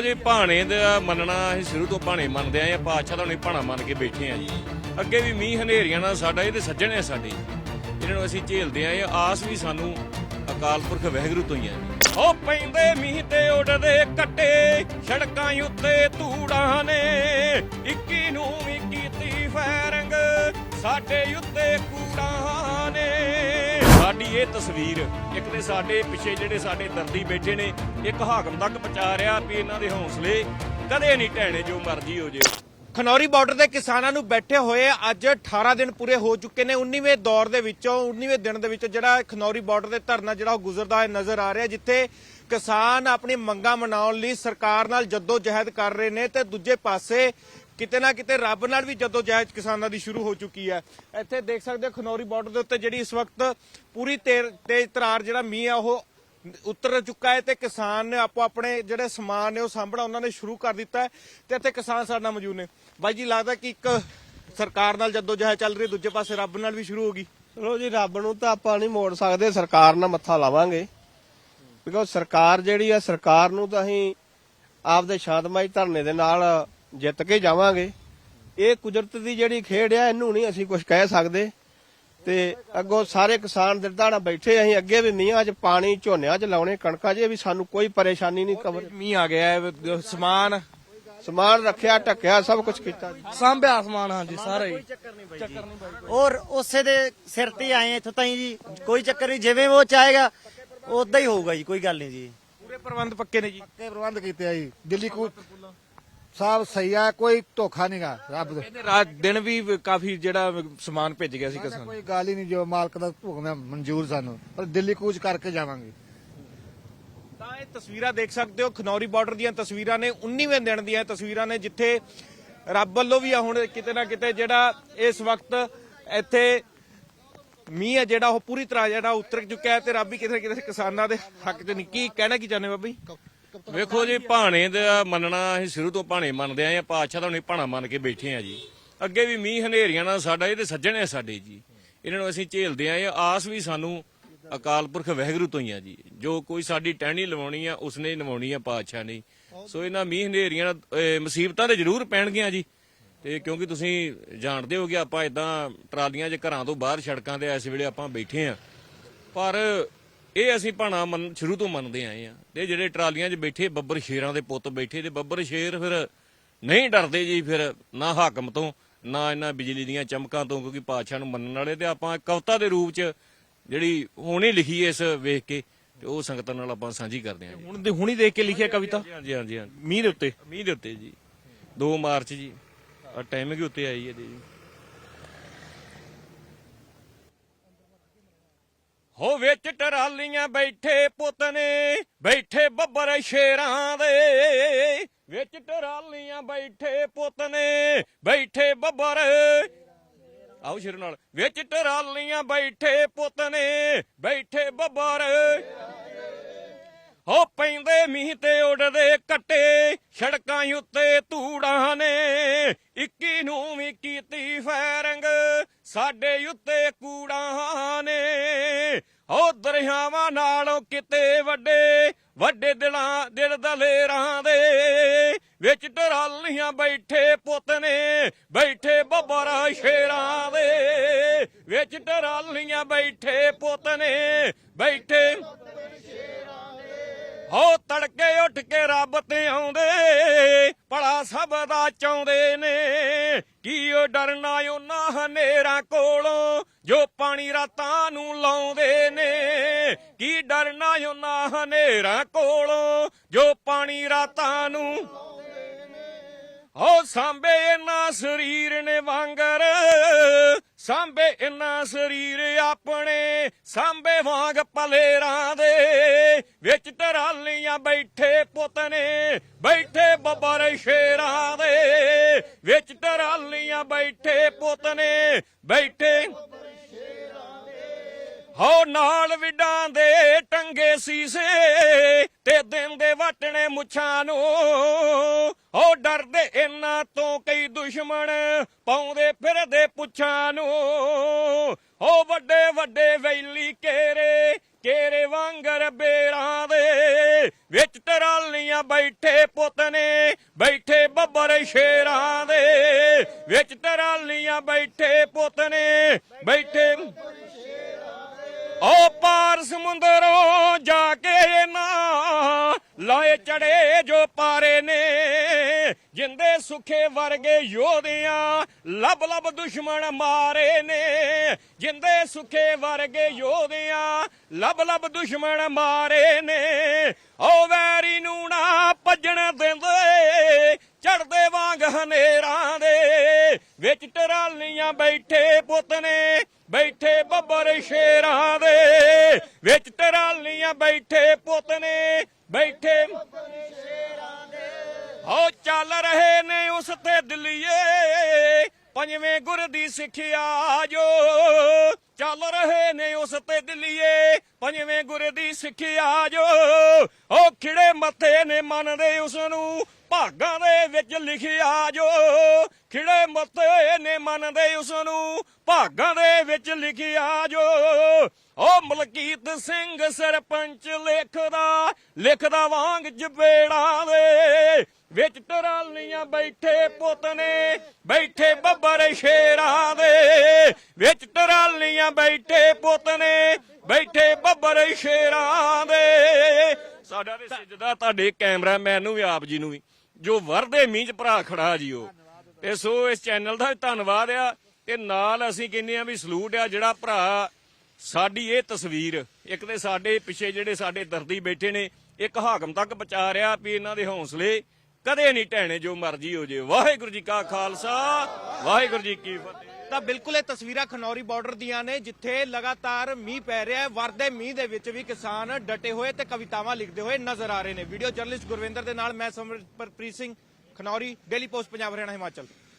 ਵੇਖੋ ਜੀ, ਭਾਣੇ ਦਾ ਮੰਨਣਾ ਅਸੀਂ ਸ਼ੁਰੂ ਤੋਂ ਭਾਣੇ ਮੰਨਦੇ ਆਏ ਆ ਪਾਤਸ਼ਾਹ ਦਾ ਨਹੀਂ ਭਾਣਾ ਮੰਨ ਕੇ ਬੈਠੇ ਆ ਜੀ। ਅੱਗੇ ਵੀ ਮੀਂਹ ਹਨੇਰੀਆਂ ਨਾਲ ਸਾਡਾ ਇਹ ਤੇ ਸੱਜਣ ਆ ਸਾਡੇ। ਇਹਨਾਂ ਨੂੰ ਅਸੀਂ ਝੇਲਦੇ ਆਏ ਆ ਆਸ ਵੀ ਸਾਨੂੰ ਅਕਾਲ ਪੁਰਖ ਵਹਿਗੁਰੂ ਤੋਂ ਹੀ ਆ ਉਹ ਪੈਂਦੇ ਮੀਂਹ ਤੇ ਉੱਡਦੇ ਕੱਟੇ, ਸੜਕਾਂ ਉੱਤੇ ਧੂੜਾਂ ਨੇ। 21 ਨੂੰ ਵੀ ਕੀਤੀ ਫੈਰਿੰਗ, ਸਾਡੇ ਇਹ ਤਸਵੀਰ ਇੱਕ ਤੇ ਸਾਡੇ ਪਿੱਛੇ ਜਿਹੜੇ ਸਾਡੇ ਦਰਦੀ ਬੈਠੇ ਨੇ, ਇੱਕ ਹਾਕਮ ਤੱਕ ਪਹੁੰਚਾ ਰਿਹਾ ਵੀ ਇਹਨਾਂ ਦੇ ਹੌਸਲੇ ਕਦੇ ਨਹੀਂ ਢਹਿਣੇ, ਜੋ ਮਰਜ਼ੀ ਹੋ ਜੇ। ਖਨੌਰੀ ਬਾਰਡਰ ਦੇ ਕਿਸਾਨਾਂ ਨੂੰ ਬੈਠੇ ਹੋਏ ਅੱਜ 18 ਦਿਨ ਪੂਰੇ ਹੋ ਚੁੱਕੇ ਨੇ। 19ਵੇਂ ਦੌਰ ਦੇ ਵਿੱਚੋਂ 19ਵੇਂ ਦਿਨ ਦੇ ਵਿੱਚ ਜਿਹੜਾ ਖਨੌਰੀ ਬਾਰਡਰ ਦੇ ਧਰਨਾ ਜਿਹੜਾ ਉਹ ਗੁਜ਼ਰਦਾ ਹੋਇਆ ਨਜ਼ਰ ਆ ਰਿਹਾ, ਜਿੱਥੇ ਕਿਸਾਨ ਆਪਣੀ ਮੰਗਾਂ ਮਨਾਉਣ ਲਈ ਸਰਕਾਰ ਨਾਲ ਜੱਦੋ ਜਹਿਦ ਕਰ ਰਹੇ ਨੇ ਤੇ ਦੂਜੇ ਪਾਸੇ ਕਿਤੇ ਨਾ ਕਿਤੇ ਰੱਬ ਨਾਲ ਵੀ ਜੱਦੋ ਜਹਿਦ ਕਿਸਾਨਾਂ ਦੀ ਸ਼ੁਰੂ ਹੋ ਚੁੱਕੀ ਹੈ। ਇੱਥੇ ਦੇਖ ਸਕਦੇ ਹੋ ਖਨੌਰੀ ਬਾਰਡਰ ਦੇ ਉੱਤੇ ਜਿਹੜੀ ਇਸ ਵਕਤ ਪੂਰੀ ਤੇਜ਼ ਤਰਾਰ ਜਿਹੜਾ ਮੀਂਹ ਆ ਉਹ ਉਤਰ ਚੁੱਕਾ ਹੈ ਤੇ ਕਿਸਾਨ ਨੇ ਆਪੋ ਆਪਣੇ ਜਿਹੜੇ ਸਮਾਨ ਨੇ ਉਹ ਸਾਂਭਣਾ ਉਹਨਾਂ ਨੇ ਸ਼ੁਰੂ ਕਰ ਦਿੱਤਾ ਤੇ ਇੱਥੇ ਕਿਸਾਨ ਸਾਡੇ ਨਾਲ ਮੌਜੂਦ ਨੇ। ਬਾਈ ਜੀ, ਲੱਗਦਾ ਕਿ ਇੱਕ ਸਰਕਾਰ ਨਾਲ ਜੱਦੋ ਜਹਿਦ ਚੱਲ ਰਹੀ ਦੂਜੇ ਪਾਸੇ ਰੱਬ ਨਾਲ ਵੀ ਸ਼ੁਰੂ ਹੋ ਗਈ। ਚਲੋ ਜੀ, ਰੱਬ ਨੂੰ ਤਾਂ ਆਪਾਂ ਨਹੀਂ ਮੋੜ ਸਕਦੇ, ਸਰਕਾਰ ਨਾਲ ਮੱਥਾ ਲਾਵਾਂਗੇ। ਬਿਕੋਜ਼ ਸਰਕਾਰ ਜਿਹੜੀ ਆ ਸਰਕਾਰ ਨੂੰ ਤਾਂ ਅਸੀਂ ਆਪਦੇ ਸ਼ਾਂਤਮਈ ਧਰਨੇ ਦੇ ਨਾਲ ਜਿੱਤ ਕੇ ਜਾਵਾਂਗੇ। ਇਹ ਕੁਦਰਤ ਦੀ ਜਿਹੜੀ ਖੇਡ ਆ ਇਹਨੂੰ ਨਹੀਂ ਅਸੀਂ ਕੁਝ ਕਹਿ ਸਕਦੇ। ਤੇ ਅੱਗੋਂ ਸਾਰੇ ਕਿਸਾਨ ਦਿਰਦਾਣਾ ਬੈਠੇ ਅਸੀਂ ਅੱਗੇ ਵੀ ਮੀਂਹਾਂ 'ਚ ਪਾਣੀ ਝੋਨਿਆਂ 'ਚ ਲਾਉਣੇ ਕਣਕਾਂ 'ਚ ਵੀ ਸਾਨੂੰ ਕੋਈ ਪਰੇਸ਼ਾਨੀ ਨਹੀਂ ਕਬਰ ਮੀਂਹ ਆ ਗਿਆ ਹੈ, ਸਮਾਨ। ਸਮਾਨ ਰੱਖਿਆ ਢੱਕਿਆ ਸਭ ਕੁਝ ਕੀਤਾ। ਜੀ ਸਾਂਭਿਆ ਸਮਾਨ ਹਾਂਜੀ ਸਾਰਾ ਹੀ। ਔਰ ਉਸੇ ਦੇ ਸਿਰ ਤੇ ਹੀ ਆਏ ਇੱਥੋਂ ਤਾਈਂ ਜੀ ਕੋਈ ਚੱਕਰ ਨਹੀਂ ਜਿਵੇਂ ਉਹ ਚਾਹੇਗਾ ਉਦਾਂ ਹੀ ਹੋਊਗਾ ਜੀ ਕੋਈ ਗੱਲ ਨਹੀਂ ਜੀ। ਪੂਰੇ ਪ੍ਰਬੰਧ ਪੱਕੇ ਨੇ ਜੀ? ਪੱਕੇ ਪ੍ਰਬੰਧ ਕੀਤੇ ਆ ਜੀ। ਦਿੱਲੀ ਕੋ ਸਭ ਸਹੀ ਆ ਕੋਈ ਧੋਖਾ ਨਹੀਂਗਾ ਰੱਬ ਦੇ। ਇਹਨੇ ਰਾਤ ਦਿਨ ਵੀ ਕਾਫੀ ਜਿਹੜਾ ਸਮਾਨ ਭੇਜ ਗਿਆ ਸੀ ਕਿਸਾਨ। ਕੋਈ ਗੱਲ ਹੀ ਨਹੀਂ ਜੋ ਮਾਲਕ ਦਾ ਹੈ ਮਨਜ਼ੂਰ ਸਾਨੂੰ। ਪਰ ਦਿੱਲੀ ਕੂਚ ਕਰਕੇ ਜਾਵਾਂਗੇ। ਤਾਂ ਇਹ ਤਸਵੀਰਾਂ ਦੇਖ ਸਕਦੇ ਹੋ ਖਨੌਰੀ ਬਾਰਡਰ ਦੀਆਂ ਤਸਵੀਰਾਂ ਨੇ 19ਵੇਂ ਦਿਨ ਦੀਆਂ ਤਸਵੀਰਾਂ ਨੇ ਜਿੱਥੇ ਰੱਬ ਵੱਲੋਂ ਵੀ ਆ ਹੁਣ ਕਿਤੇ ਨਾ ਕਿਤੇ ਜਿਹੜਾ ਇਸ ਵਕਤ ਇੱਥੇ ਮੀਂਹ ਹੈ ਜਿਹੜਾ ਉਹ ਪੂਰੀ ਤਰ੍ਹਾਂ ਜਿਹੜਾ ਉਤਰ ਚੁੱਕਾ ਹੈ ਤੇ ਰੱਬ ਵੀ ਕਿਤੇ ਨਾ ਕਿਤੇ ਕਿਸਾਨਾਂ ਦੇ ਹੱਕ 'ਚ ਨਹੀਂ ਕੀ ਕਹਿਣਾ ਕੀ ਚਾਹੁੰਦੇ ਬਾਬਾ ਜੀ? ਵੇਖੋ ਜੀ, ਭਾਣੇ ਦਾ ਮੰਨਣਾ, ਅਸੀਂ ਸ਼ੁਰੂ ਤੋਂ ਭਾਣੇ ਮੰਨਦੇ ਆਏ ਆ ਪਾਤਸ਼ਾਹ ਦਾ ਨਹੀਂ ਭਾਣਾ ਮੰਨ ਕੇ ਬੈਠੇ ਆ ਜੀ। ਅੱਗੇ ਵੀ ਮੀਂਹ ਹਨੇਰੀਆਂ ਨਾਲ ਸਾਡਾ, ਇਹ ਤੇ ਸੱਜਣ ਆ ਸਾਡੇ ਜੀ। ਇਹਨਾਂ ਨੂੰ ਅਸੀਂ ਝੇਲਦੇ ਆਏ ਆ ਆਸ ਵੀ ਸਾਨੂੰ ਅਕਾਲ ਪੁਰਖ ਵਹਿਗੁਰੂ ਤੋਂ ਹੀ ਆ ਜੀ। ਜੋ ਕੋਈ ਸਾਡੀ ਟਹਿਣੀ ਲਵਾਉਣੀ ਆ, ਉਸਨੇ ਲਵਾਉਣੀ ਆ ਪਾਤਸ਼ਾਹ ਨੇ। ਸੋ ਇਹਨਾਂ ਮੀਂਹ ਹਨੇਰੀਆਂ ਮੁਸੀਬਤਾਂ ਤੇ ਜ਼ਰੂਰ ਪੈਣਗੀਆਂ ਜੀ। ਤੇ ਕਿਉਂਕਿ ਤੁਸੀਂ ਜਾਣਦੇ ਹੋਗੇ, ਆਪਾਂ ਇਦਾਂ ਟਰਾਲੀਆਂ ਜੇ ਘਰਾਂ ਤੋਂ ਬਾਹਰ ਸੜਕਾਂ ਤੇ ਇਸ ਵੇਲੇ ਆਪਾਂ ਬੈਠੇ ਆ। ਪਰ ਇਹ ਅਸੀਂ ਭਾਣਾ ਮੰਨ ਸ਼ੁਰੂ ਤੋਂ ਮੰਨਦੇ ਆਏ ਆ। ਤੇ ਜਿਹੜੇ ਟਰਾਲੀਆਂ 'ਚ ਬੈਠੇ ਬੱਬਰ ਸ਼ੇਰਾਂ ਦੇ ਪੁੱਤ ਬੈਠੇ ਤੇ ਬੱਬਰ ਸ਼ੇਰ ਫਿਰ ਨਹੀਂ ਡਰਦੇ ਜੀ ਫਿਰ ਨਾ ਹਾਕਮ ਤੋਂ ਨਾ ਇਹਨਾਂ ਬਿਜਲੀ ਦੀਆਂ ਚਮਕਾਂ ਤੋਂ ਕਿਉਂਕਿ ਪਾਤਸ਼ਾਹ ਨੂੰ ਮੰਨਣ ਵਾਲੇ ਤੇ ਆਪਾਂ ਕਵਤਾ ਦੇ ਰੂਪ 'ਚ ਜਿਹੜੀ ਹੁਣੇ ਲਿਖੀ ਇਸ ਵੇਖ ਕੇ ਤੇ ਉਹ ਸੰਗਤਾਂ ਨਾਲ ਆਪਾਂ ਸਾਂਝੀ ਕਰਦੇ ਜੀ। ਹੁਣ ਦੇ ਹੁਣੀ ਦੇਖ ਕੇ ਲਿਖਿਆ ਕਵਿਤਾ? ਹਾਂਜੀ ਹਾਂਜੀ ਹਾਂਜੀ ਮੀਂਹ ਦੇ ਉੱਤੇ? ਮੀਂਹ ਦੇ ਉੱਤੇ ਜੀ। 2 ਮਾਰਚ ਜੀ। ਆ ਟਾਈਮਿੰਗ ਉੱਤੇ ਆਈ ਹੈ ਜੀ। ਹੋ ਵਿੱਚ ਟਰਾਲੀਆਂ ਬੈਠੇ ਪੁੱਤ ਨੇ, ਬੈਠੇ ਬੱਬਰ ਸ਼ੇਰਾਂ ਦੇ। ਵਿੱਚ ਟਰਾਲੀਆਂ ਬੈਠੇ ਪੁੱਤ ਨੇ, ਬੈਠੇ ਬੱਬਰ ਆਓ ਸ਼ੇਰ ਨਾਲ ਵਿੱਚ ਟਰਾਲੀਆਂ ਬੈਠੇ ਪੁੱਤ ਨੇ, ਬੈਠੇ ਬੱਬਰ। ਹੋ ਪੈਂਦੇ ਮੀਂਹ ਤੇ ਉੱਡਦੇ ਕੱਟੇ, ਸੜਕਾਂ ਉੱਤੇ ਧੂੜਾਂ ਨੇ। 21 ਨੂੰ ਵੀ ਕੀਤੀ ਫੈਰਿੰਗ ਸਾਡੇ ਕਿਤੇ ਵੱਡੇ ਵੱਡੇ ਦਿਲਾਂ, ਦਿਲ ਦਲੇਰਾਂ ਦੇ ਵਿੱਚ ਟਰਾਲੀਆਂ ਬੈਠੇ ਪੁੱਤ ਨੇ, ਬੈਠੇ ਬੱਬਰ ਸ਼ੇਰਾਂ ਦੇ ਵਿੱਚ ਟਰਾਲੀਆਂ ਬੈਠੇ ਪੁੱਤ ਨੇ, ਬੈਠੇ ਹੋ ਤੜਕੇ ਉੱਠ ਕੇ ਰੱਬ ਤੇ ਆਉਂਦੇ, ਭਲਾ ਸਭ ਦਾ ਚਾਹੁੰਦੇ ਨੇ। ਕੀ ਉਹ ਡਰਨਾ ਉਹਨਾਂ ਹਨੇਰਾ ਕੋਲੋਂ ਜੋ ਪਾਣੀ ਰਾਤਾਂ ਨੂੰ ਲਾਉਂਦੇ ਨੇ, ਕੀ ਡਰਨਾ ਉਹਨਾਂ ਹਨੇਰਾਂ ਕੋਲੋਂ, ਜੋ ਪਾਣੀ ਰਾਤਾਂ ਨੂੰ ਹੋ ਸਾਂਬੇ ਇਹਨਾਂ ਸਰੀਰ ਨੇ ਵਾਂਗਰ ਸਾਂਬੇ ਇਹਨਾਂ ਸਰੀਰ ਆਪਣੇ ਸਾਂਬੇ ਵਾਂਗ ਪਲੇਰਾਂ ਦੇ, ਵਿੱਚ ਟਰਾਲੀਆਂ ਬੈਠੇ ਪੁੱਤ ਨੇ, ਬੈਠੇ ਬੱਬਰ ਸ਼ੇਰਾਂ ਦੇ, ਵਿੱਚ ਟਰਾਲੀਆਂ ਬੈਠੇ ਪੁੱਤ ਨੇ, ਬੈਠੇ ਹੋ ਨਾਲ ਵਿਡਾਂ ਦੇ ਟੰਗੇ ਸੀਸੇ ਤੇ ਦਿਨ ਵਟਣੇ ਮੁੱਛਾਂ ਨੂੰ। ਹੋ ਡਰਦੇ ਇਹਨਾਂ ਤੋਂ ਕਈ ਦੁਸ਼ਮਣ ਪਾਉਂਦੇ ਫਿਰਦੇ ਪੁੱਛਾਂ ਨੂੰ। ਹੋ ਵੱਡੇ ਵੱਡੇ ਵੈਲੀ ਕੇਰੇ ਕੇਰੇ ਵਾਂਗਰ ਬੇਰਾਂ ਦੇ ਵਿੱਚ ਟਰਾਲੀਆਂ ਬੈਠੇ ਪੁੱਤ ਨੇ, ਬੈਠੇ ਬੱਬਰ ਸ਼ੇਰਾਂ ਦੇ ਵਿੱਚ ਟਰਾਲੀਆਂ ਬੈਠੇ ਪੁੱਤ ਨੇ, ਬੈਠੇ ਓ ਪਾਰ ਸਮੁੰਦਰੋਂ ਜਾ ਕੇ ਨਾ ਲਾਏ ਚੜੇ ਜੋ ਪਾਰੇ ਨੇ, ਜਿੰਦੇ ਸੁਖੇ ਵਰਗੇ ਯੋਧਿਆਂ ਲੱਭ ਲੱਭ ਦੁਸ਼ਮਣ ਮਾਰੇ ਨੇ, ਜਿੰਦੇ ਸੁਖੇ ਵਰਗੇ ਯੋਧਿਆਂ ਲੱਭ ਲੱਭ ਦੁਸ਼ਮਣ ਮਾਰੇ ਨੇ। ਓ ਵੈਰੀ ਨੂੰ ਨਾ ਭੱਜਣ ਦਿੰਦੇ ਚੜਦੇ ਵਾਂਗ ਹਨੇਰਾਂ ਦੇ, ਵਿੱਚ ਟਰਾਲੀਆਂ ਬੈਠੇ ਪੁੱਤ ਨੇ ਬੈਠੇ ਬੱਬਰ ਸ਼ੇਰਾਂ ਦੇ, ਵਿੱਚ ਟਰਾਲੀਆਂ ਬੈਠੇ ਪੁੱਤ ਨੇ, ਬੈਠੇ ਹੋ ਚੱਲ ਰਹੇ ਨੇ ਉਸ ਤੇ ਦਿੱਲੀਏ, ਪੰਜਵੇਂ ਗੁਰ ਦੀ ਸਿੱਖਿਆ ਜੋ ਚੱਲ ਰਹੇ ਨੇ ਉਸ ਤੇ ਦਿੱਲੀਏ, ਪੰਜਵੇਂ ਗੁਰ ਦੀ ਸਿੱਖਿਆ ਜੋ, ਉਹ ਖਿੜੇ ਮੱਥੇ ਨੇ ਮੰਨਦੇ ਉਸ ਨੂੰ ਭਾਗਾਂ ਦੇ ਵਿੱਚ ਲਿਖਿਆ ਜੋ, ਖਿੜੇ ਮੱਥੇ ਨੇ ਮੰਨਦੇ ਉਸ ਨੂੰ ਭਾਗਾਂ ਦੇ ਵਿੱਚ ਲਿਖਿਆ ਜੋ ਉਹ ਮਲਕੀਤ ਸਿੰਘ ਸਰਪੰਚ ਲਿਖਦਾ ਲਿਖਦਾ ਵਾਂਗ ਜਬੇੜਾਂ ਦੇ ਵਿੱਚ ਟਰਾਲੀਆਂ ਬੈਠੇ ਪੁੱਤ ਨੇ, ਬੈਠੇ ਬੱਬਰ ਸ਼ੇਰਾਂ ਦੇ ਵਿੱਚ ਟਰਾਲੀਆਂ ਬੈਠੇ ਪੁੱਤ ਨੇ, ਬੈਠੇ ਬੱਬਰ ਸ਼ੇਰਾਂ ਦੇ। ਸਾਡਾ ਤੇ ਸਿਜਦਾ ਤੁਹਾਡੇ ਕੈਮਰਾਮੈਨ ਨੂੰ ਵੀ, ਆਪ ਜੀ ਨੂੰ ਵੀ, ਜੋ ਵਰਦੇ ਮੀਂਹ ਚ ਭਰਾ ਖੜਾ ਜੀ ਉਹ। ਤੇ ਸੋ ਇਸ ਚੈਨਲ ਦਾ ਧੰਨਵਾਦ ਆ। ਤੇ ਨਾਲ ਅਸੀਂ ਕਹਿੰਦੇ ਆ ਵੀ ਸਲੂਟ ਆ ਜਿਹੜਾ ਭਰਾ ਸਾਡੀ ਇਹ ਤਸਵੀਰ, ਇੱਕ ਤੇ ਸਾਡੇ ਪਿੱਛੇ ਜਿਹੜੇ ਸਾਡੇ ਦਰਦੀ ਬੈਠੇ ਨੇ, ਇੱਕ ਹਾਕਮ ਤੱਕ ਪਹੁੰਚਾ ਰਿਹਾ ਵੀ ਇਹਨਾਂ ਦੇ ਹੌਸਲੇ ਕਦੇ ਨਹੀਂ ਢਹਿਣੇ, ਜੋ ਮਰਜ਼ੀ ਹੋ ਜੇ। ਵਾਹਿਗੁਰੂ ਜੀ ਕਾ ਖਾਲਸਾ, ਵਾਹਿਗੁਰੂ ਜੀ ਕੀ ਫਤਿਹ। ਤਾਂ ਬਿਲਕੁਲ ਇਹ ਤਸਵੀਰਾਂ ਖਨੌਰੀ ਬਾਰਡਰ ਦੀਆਂ ਨੇ, ਜਿੱਥੇ ਲਗਾਤਾਰ ਮੀਂਹ ਪੈ ਰਿਹਾ ਹੈ। ਵਰਦੇ ਮੀਂਹ ਦੇ ਵਿੱਚ ਵੀ ਕਿਸਾਨ ਡਟੇ ਹੋਏ ਤੇ ਕਵਿਤਾਵਾਂ ਲਿਖਦੇ ਹੋਏ ਨਜ਼ਰ ਆ ਰਹੇ ਨੇ। ਵੀਡੀਓ ਜਰਨਲਿਸਟ ਗੁਰਵਿੰਦਰ ਦੇ ਨਾਲ ਮੈਂ ਸਮਰਪ੍ਰੀਤ ਸਿੰਘ, ਖਨੌਰੀ, ਡੇਲੀ ਪੋਸਟ, ਪੰਜਾਬ, ਹਰਿਆਣਾ, ਹਿਮਾਚਲ।